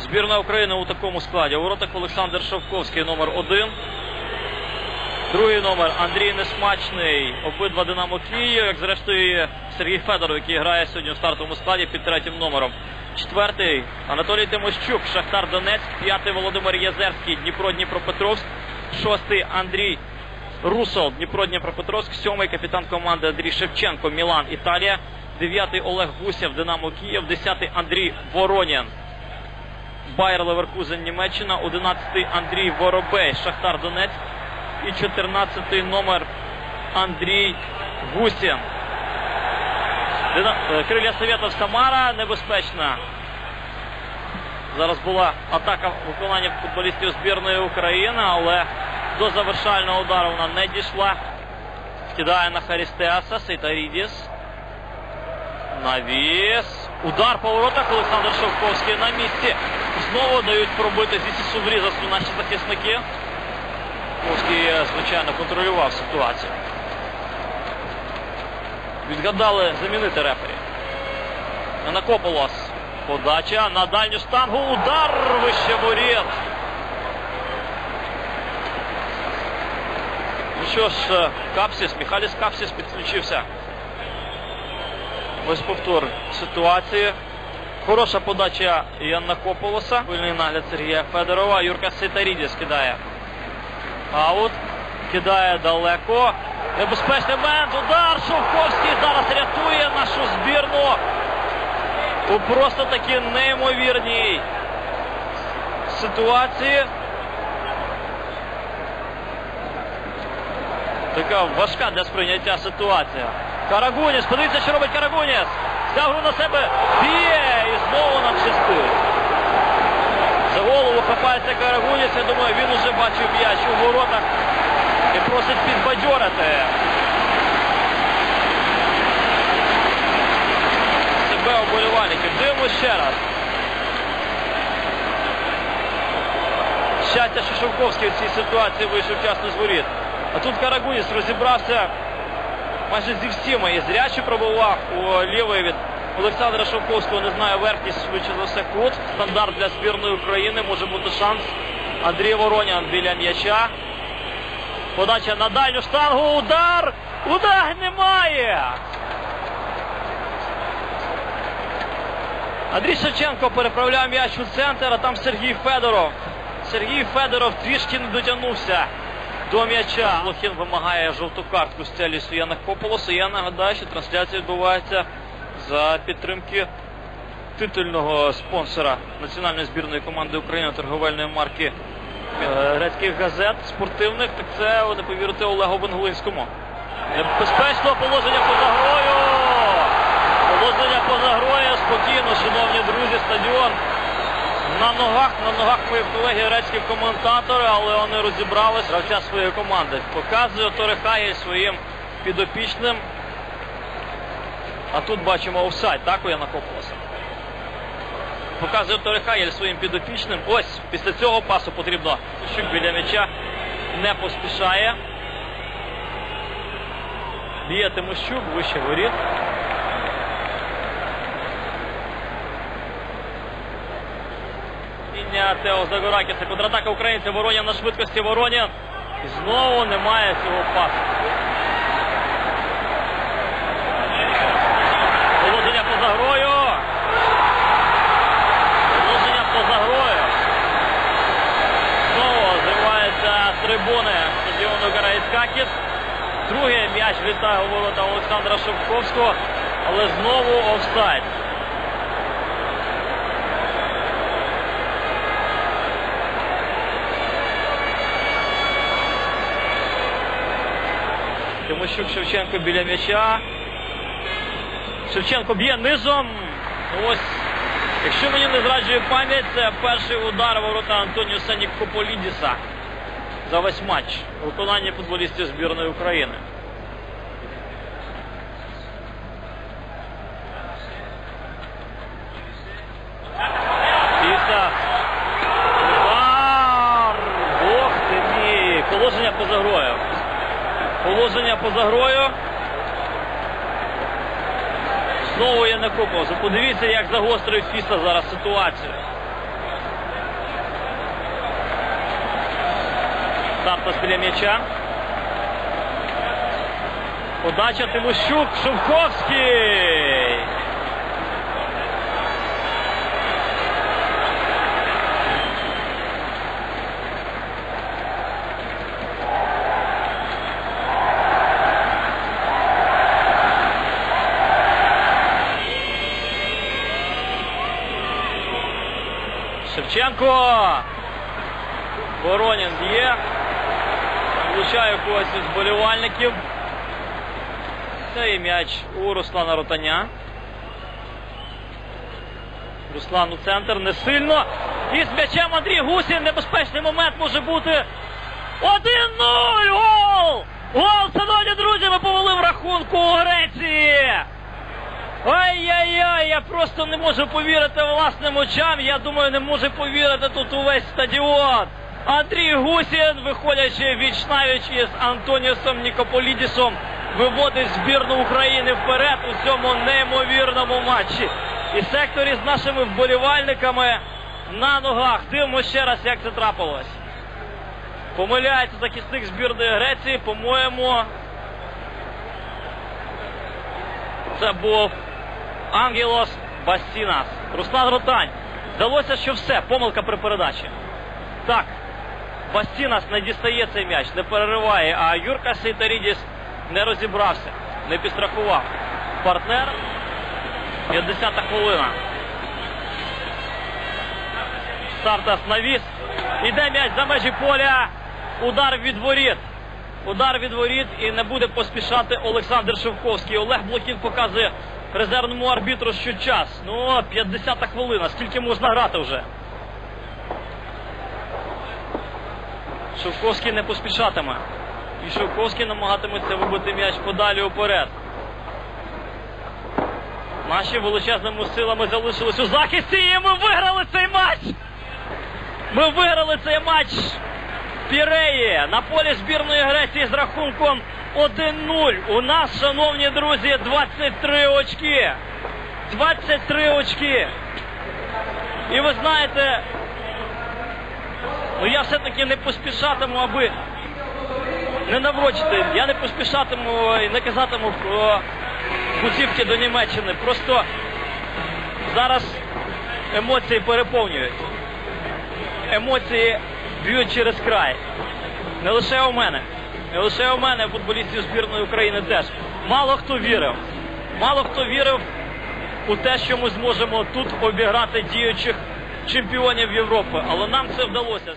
Збірна України у такому складі. У воротах Олександр Шовковський, номер один. Другий номер Андрій Несмачний. Обидва Динамо Київ, як зрештою Сергій Федоров, який грає сьогодні у стартовому складі під третім номером. Четвертий Анатолій Тимощук, Шахтар Донецьк. П'ятий Володимир Язерський, Дніпро Дніпропетровськ. Шостий Андрій Русол, Дніпро Дніпропетровськ. Сьомий капітан команди Андрій Шевченко, Мілан, Італія. Дев'ятий Олег Гусєв, Динамо Київ. Десятий Андрій Воронін. Байер Леверкузен Німеччина, 11-й Андрій Воробей, Шахтар Донецьк і 14-й номер Андрій Гусін. Дина- е, Криля Совєтов Самара небезпечна. Зараз була атака виконання футболістів збірної України, але до завершального удару вона не дійшла. Кидає на Харістеаса, Сейтарідіс. Навіс. Удар по воротах. Олександр Шовковський на місці. Знову дають пробити зі сісу наші захисники. Шовковський, е, звичайно, контролював ситуацію. Відгадали замінити рефері. Анакополос. Подача на дальню штангу. Удар вище воріт. Ну що ж, е, Капсіс, Міхаліс Капсіс підключився. Ось повтор ситуації. Хороша подача Янна Кополоса. Вильний нагляд Сергія Федорова. Юрка Ситарідіс кидає. Аут. Кидає далеко. Небезпечний момент. Удар. Шовковський зараз рятує нашу збірну. У просто таки неймовірній ситуації. Така важка для сприйняття ситуація. Карагуніс, подивіться, що робить Карагуніс. Взяв гру на себе, б'є і знову нам щастить. За голову хапається Карагуніс. Я думаю, він уже бачив м'яч у воротах і просить підбадьорити. Себе оболівальників. Дивимось ще раз. Щастя, що Шовковський в цій ситуації вийшов вчасно з воріт. А тут Карагуніс розібрався майже зі всіма. І зрячий пробував у лівий від Олександра Шовковського. Не знаю, верхність швидше за все кут. Стандарт для збірної України. Може бути шанс. Андрій Воронян біля м'яча. Подача на дальню штангу. Удар! Удар немає! Андрій Шевченко переправляв м'яч у центр, а там Сергій Федоров. Сергій Федоров трішки не дотягнувся до м'яча. Лохін вимагає жовту картку з Целісу Яна Кополоса. Я нагадаю, що трансляція відбувається за підтримки титульного спонсора національної збірної команди України торговельної марки е, грецьких газет спортивних. Так це, не повірите, Олегу Бенглинському. Небезпечно положення поза грою. Положення поза грою. Спокійно, шановні друзі, стадіон. На ногах, на ногах мої колеги грецькі коментатори, але вони розібрались гравця своєї команди. Показує Торехає своїм підопічним. А тут бачимо офсайд, так, у Яна Кополоса. Показує Торехаєль своїм підопічним. Ось після цього пасу потрібно. Щук біля м'яча не поспішає. Б'є Тимощук, вище воріт. Лінія Тео Загоракіса. Контратака українців. Воронін на швидкості. Воронін. І знову немає цього пасу. Положення поза грою. Положення поза грою. Знову зриваються з трибуни стадіону Караїскакіс. Другий м'яч літає у ворота Олександра Шевковського, але знову офсайд. Тимощук Шевченко біля м'яча. Шевченко б'є низом. Ось. Якщо мені не зраджує пам'ять, це перший удар ворота Антоніуса Нікополідіса за весь матч у виконанні футболістів збірної України. положення поза грою. Знову Янакопов. Подивіться, як загострив Фіса зараз ситуацію. Стартос біля м'яча. Подача Тимощук Шовковський. Шевченко. Воронін б'є. Влучає когось із вболівальників. Це і м'яч у Руслана Ротаня. Руслан у центр не сильно. І з м'ячем Андрій Гусін. Небезпечний момент може бути. 1-0! Гол! Гол, шановні друзі, ми повели в рахунку у Греції. Ай-яй-яй, я просто не можу повірити власним очам. Я думаю, не може повірити тут увесь стадіон. Андрій Гусін, виходячи віч навіч із Антоніусом Нікополідісом, виводить збірну України вперед у цьому неймовірному матчі. І секторі з нашими вболівальниками на ногах. Дивимо ще раз, як це трапилось. Помиляється захисник збірної Греції, по-моєму. Це був Ангелос Басінас. Руслан Ротань. Здалося, що все, помилка при передачі. Так, Басінас не дістає цей м'яч, не перериває, а Юрка Сейтарідіс не розібрався, не підстрахував. Партнер. 50-та хвилина. Сартас навіс. Іде м'яч за межі поля. Удар від воріт. Удар від воріт і не буде поспішати Олександр Шевковський. Олег Блокін показує резервному арбітру, що час. Ну, 50-та хвилина. Скільки можна грати вже? Шевковський не поспішатиме. І Шевковський намагатиметься вибити м'яч подалі уперед. Наші величезними силами залишились у захисті і ми виграли цей матч! Ми виграли цей матч Піреї на полі збірної Греції з рахунком 1-0. У нас, шановні друзі, 23 очки. 23 очки. І ви знаєте, ну я все-таки не поспішатиму, аби не наврочити. Я не поспішатиму і не казатиму про путівки до Німеччини. Просто зараз емоції переповнюють. Емоції б'ють через край. Не лише у мене. Не лише у мене, футболістів збірної України теж. Мало хто вірив. Мало хто вірив у те, що ми зможемо тут обіграти діючих чемпіонів Європи. Але нам це вдалося.